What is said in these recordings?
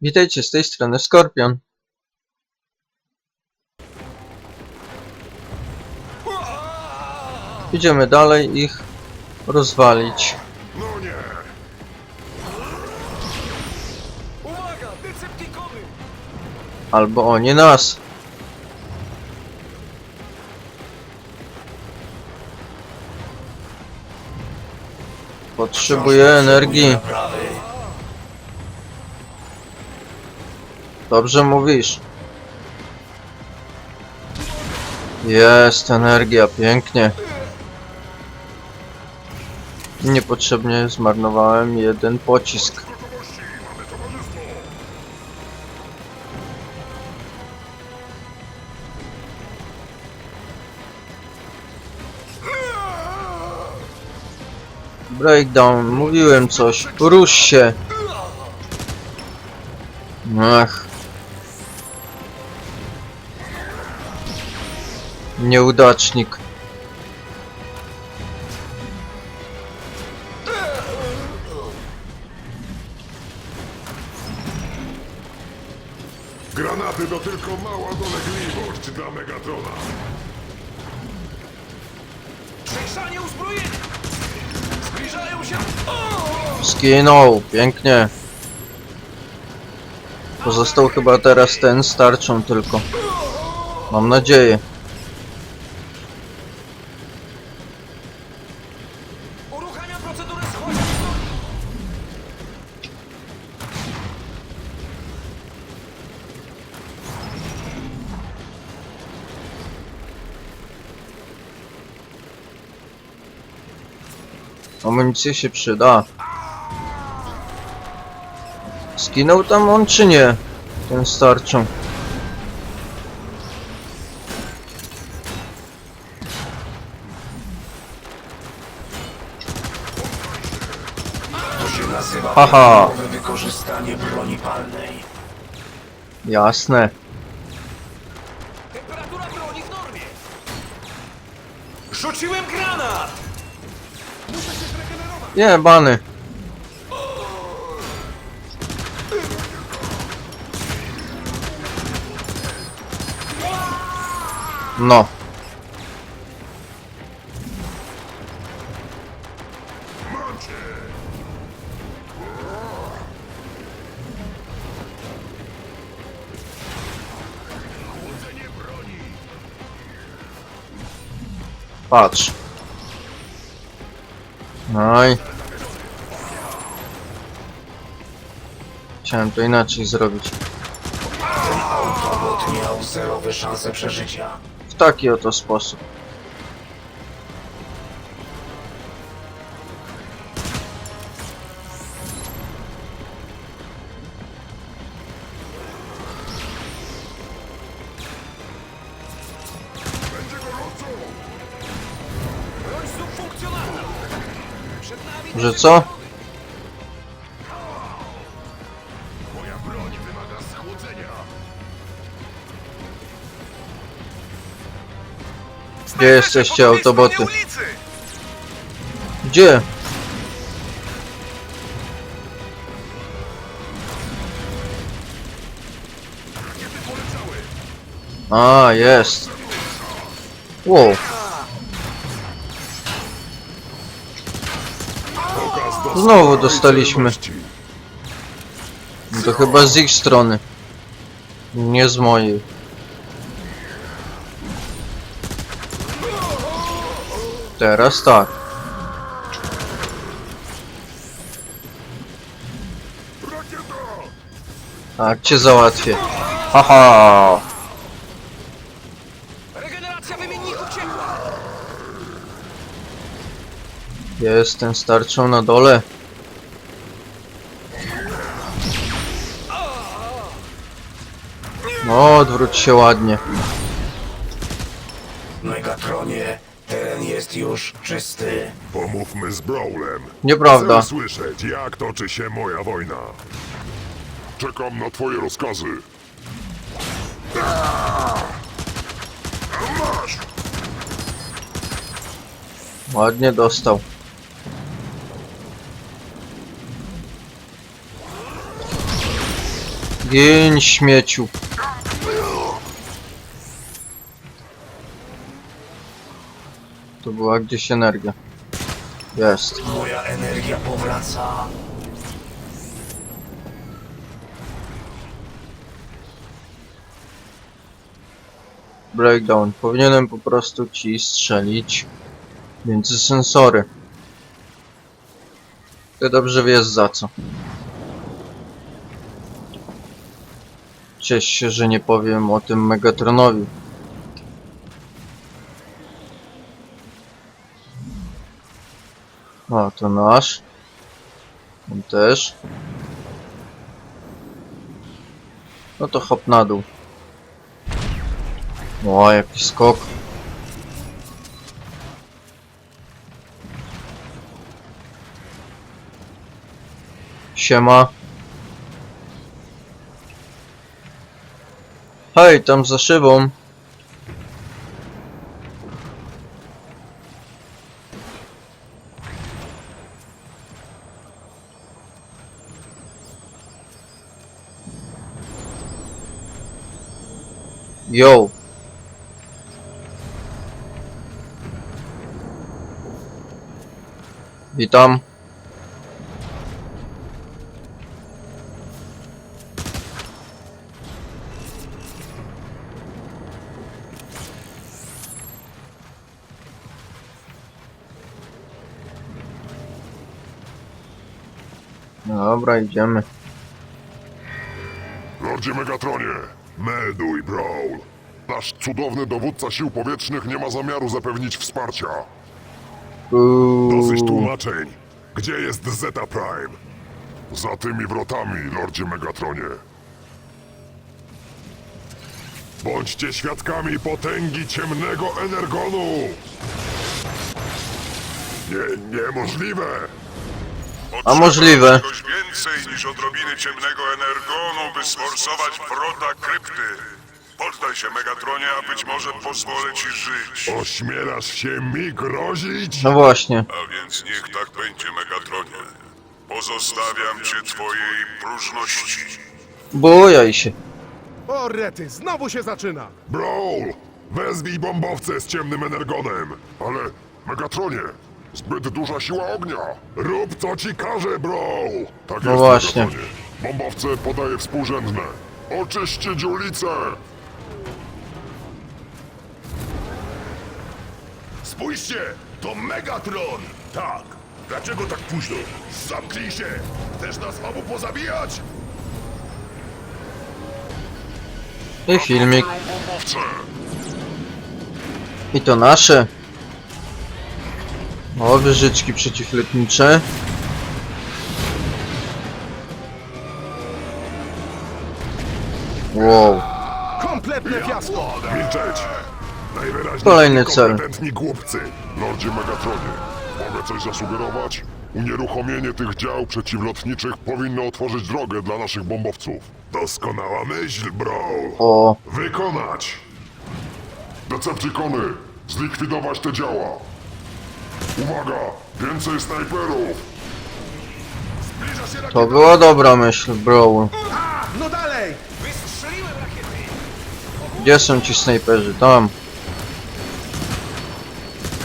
Witajcie z tej strony Skorpion. Idziemy dalej ich rozwalić. Albo oni nas. Potrzebuję energii. Dobrze mówisz. Jest energia, pięknie. Niepotrzebnie zmarnowałem jeden pocisk. Breakdown, mówiłem coś. Rusz się. Ach. Nieudacznik. Granaty to tylko mała dolegliwość dla Megatrona. Przejrzanie uzbrojenia! Zbliżają się... O! Skinął, pięknie. Pozostał chyba teraz ten starczą tylko. Mam nadzieję. Amunicja się przyda. Skinął tam on czy nie? Ten starczą. To się nazywa Haha. prawidłowe wykorzystanie broni palnej. Jasne. Temperatura broni w normie! Rzuciłem granat! Muszę się! Nie, bany. No. Patrz. No i... Chciałem to inaczej zrobić. Ten autobot miał zerowe szanse przeżycia. W taki oto sposób. Że co? Moja broń wymaga schłodzenia! Gdzie jesteście, autoboty? Gdzie? A, jest. Wow. Znowu dostaliśmy. No To chyba z ich strony. Nie z mojej. Teraz tak. Tak cię załatwię. Haha. Regeneracja wymienników ciepła! Jestem starczą na dole. Odwróć się ładnie. Megatronie, teren jest już czysty. Pomówmy z Brawlem. Nieprawda. Chcę słyszeć, jak toczy się moja wojna. Czekam na twoje rozkazy. Masz! Ładnie dostał. Gień śmieciu. To była gdzieś energia. Jest. Moja energia powraca. Breakdown. Powinienem po prostu ci strzelić między sensory. Ty dobrze wiesz za co. Ciesz się, że nie powiem o tym Megatronowi. O, to nasz. On też. No to hop na dół. O, jaki skok. Siema. Hej, tam za szybą. Yo. Witam. Dobra, idziemy. Lordzie Megatronie, meduj, Brawl. Nasz cudowny dowódca sił powietrznych nie ma zamiaru zapewnić wsparcia. Dosyć tłumaczeń. Gdzie jest Zeta Prime? Za tymi wrotami, Lordzie Megatronie. Bądźcie świadkami potęgi ciemnego energonu! Nie, niemożliwe! A możliwe. Więcej niż odrobiny ciemnego energonu, by sforsować wrota krypty. Poddaj się, Megatronie, a być może pozwolę ci żyć. Ośmielasz się mi grozić? No właśnie. A więc niech tak będzie, Megatronie. Pozostawiam cię twojej próżności. Bujaj się. O rety, znowu się zaczyna! Brawl! Wezwij bombowce z ciemnym energonem! Ale, Megatronie, zbyt duża siła ognia! Rób co ci każe, Brawl! Tak No jest, właśnie. Bombowce podaje współrzędne. Oczyścić ulicę! Spójrzcie, to Megatron! Tak. Dlaczego tak późno? Zamknij się! Chcesz nas obu pozabijać? I filmik. I to nasze. O, wyżyczki przeciwlotnicze. Wow. Kompletne fiasko! Milczeć! Najwyraźniej Kolejny cel. kompetentni głupcy. Lordzie Megatronie, mogę coś zasugerować? Unieruchomienie tych dział przeciwlotniczych powinno otworzyć drogę dla naszych bombowców. Doskonała myśl, Brawl. O, Wykonać! Decepticony, zlikwidować te działa. Uwaga, więcej snajperów. Zbliża się to była dobra myśl, bro. No dalej! Gdzie są ci snajperzy? Tam.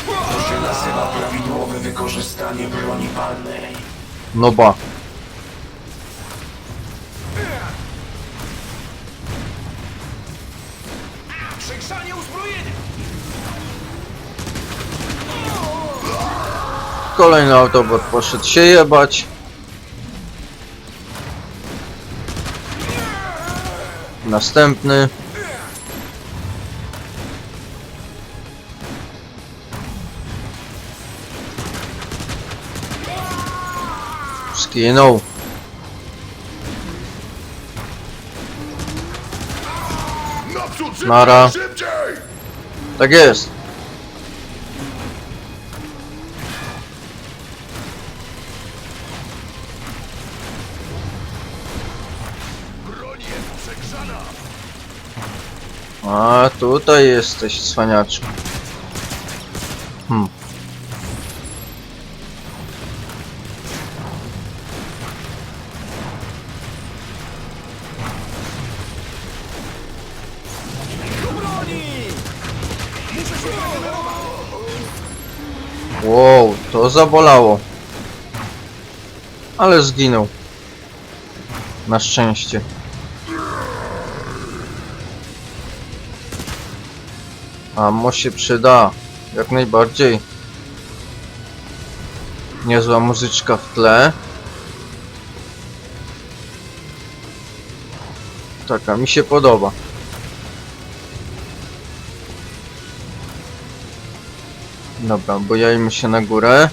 To się nazywa prawidłowe wykorzystanie broni palnej. No ba. Kolejny autobot poszedł się jebać. Następny. Skinął. Nara. Tak jest. A tutaj jesteś, cwaniaczku. Hmm. Wow, to zabolało. Ale zginął. Na szczęście. Ammo się przyda. Jak najbardziej. Niezła muzyczka w tle. Taka mi się podoba. Dobra, bojajmy się na górę.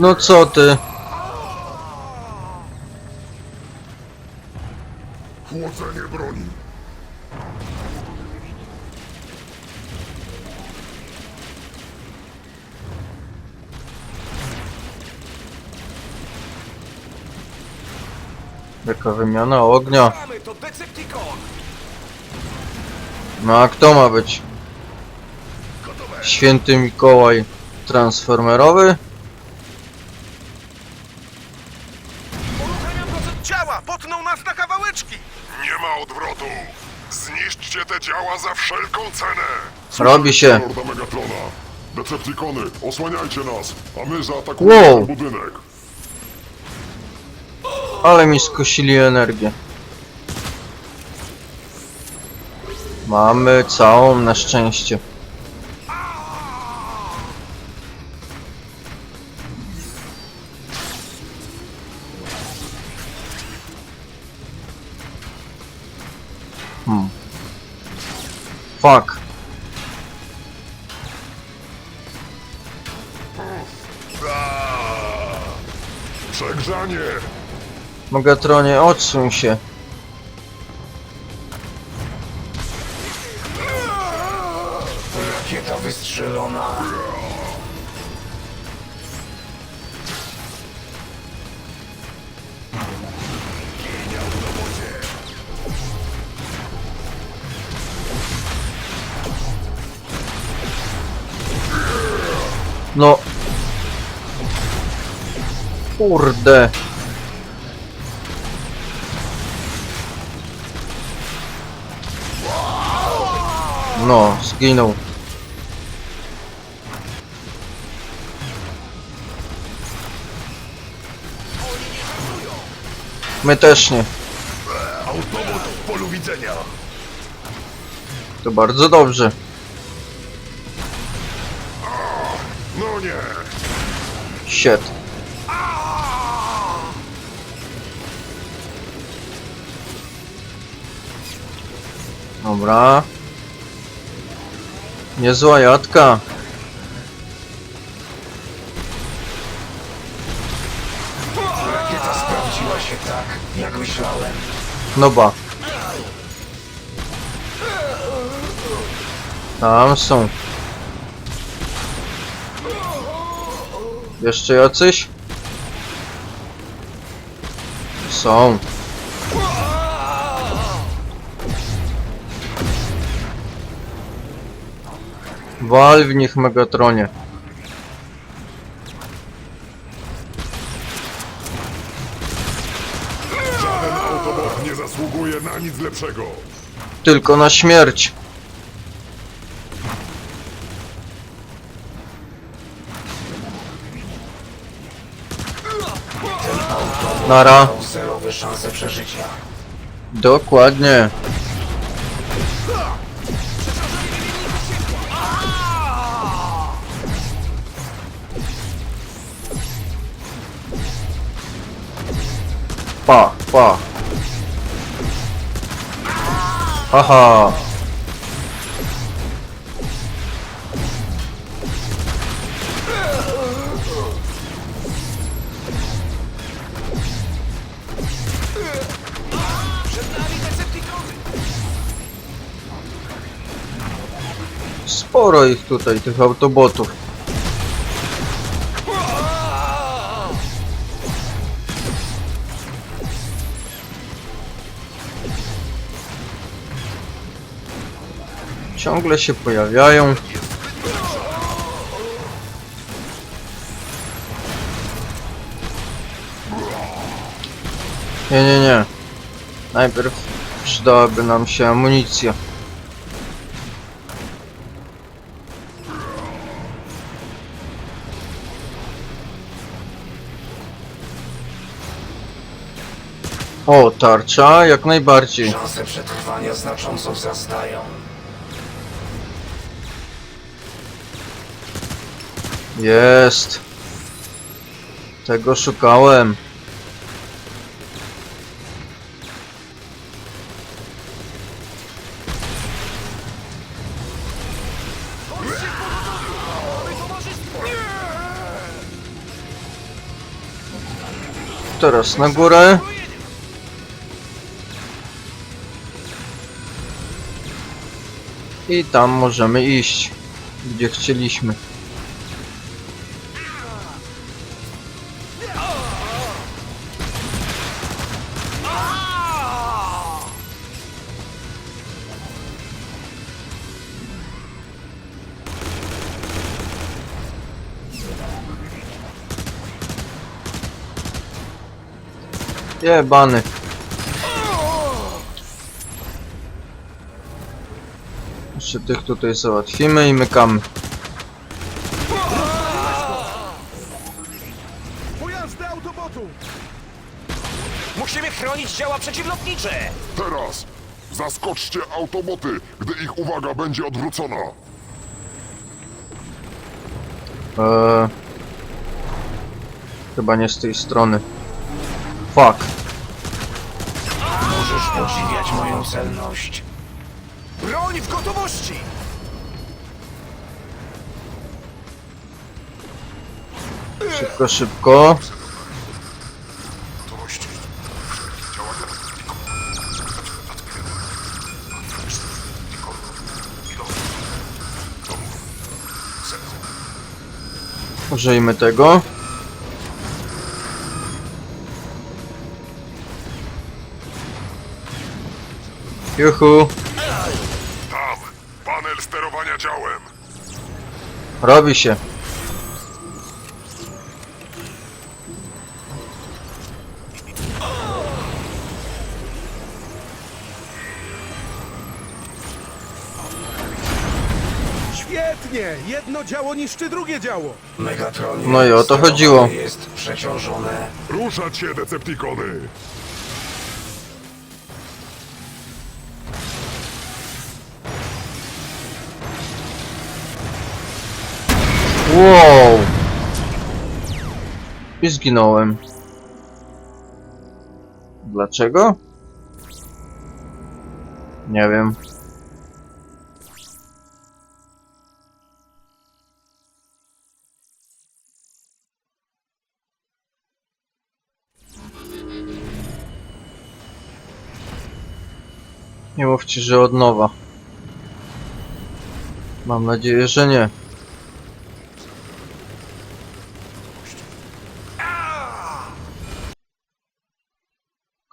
No co ty? Chłodzenie broni. Jaka wymiana ognia. Mamy to Decepticon! No a kto ma być? Święty Mikołaj transformerowy? Robi się. Lorda Megatrona. Decepticony, osłaniajcie nas, a my zaatakujemy Wow. ten budynek. Ale mi skosili energię. Mamy całą na szczęście. Hmm. Fuck. Megatronie, odsuń się. Rakieta wystrzelona. No. Kurde. No, zginął. My też nie. Autobot w polu widzenia. To bardzo dobrze. No nie! Shit. Dobra. Niezła jadka. Rakieta sprawdziła się tak, jak myślałem. No ba. Tam są. Jeszcze jacyś? Są. Wal w nich Megatronie. Żaden autobot nie zasługuje na nic lepszego. Tylko na śmierć. Nara. Zerowe szanse przeżycia. Dokładnie. Pa, pa. Haha. Sporo ich tutaj, tych autobotów. Ciągle się pojawiają. Nie, nie, nie. Najpierw przydałaby nam się amunicja. O, tarcza, jak najbardziej. Szanse przetrwania znacząco wzrastają. Jest. Tego szukałem. Teraz na górę. I tam możemy iść, gdzie chcieliśmy. Jebany. Jeszcze tych tutaj załatwimy i mykamy. Pojazdy autobotu! Musimy chronić działa przeciwlotnicze! Teraz! Zaskoczcie autoboty, gdy ich uwaga będzie odwrócona. Eee, chyba nie z tej strony. Fuck. Moją celność. Broń w gotowości! Szybko, szybko. Użyjmy tego. Juhu. Tam! Panel sterowania działem! Robi się. Świetnie! Jedno działo niszczy drugie działo! Megatronie No i o to chodziło. jest przeciążone. Ruszać się, Decepticony! Wow. I zginąłem. Dlaczego? Nie wiem. Nie mówcie, że od nowa. Mam nadzieję, że nie.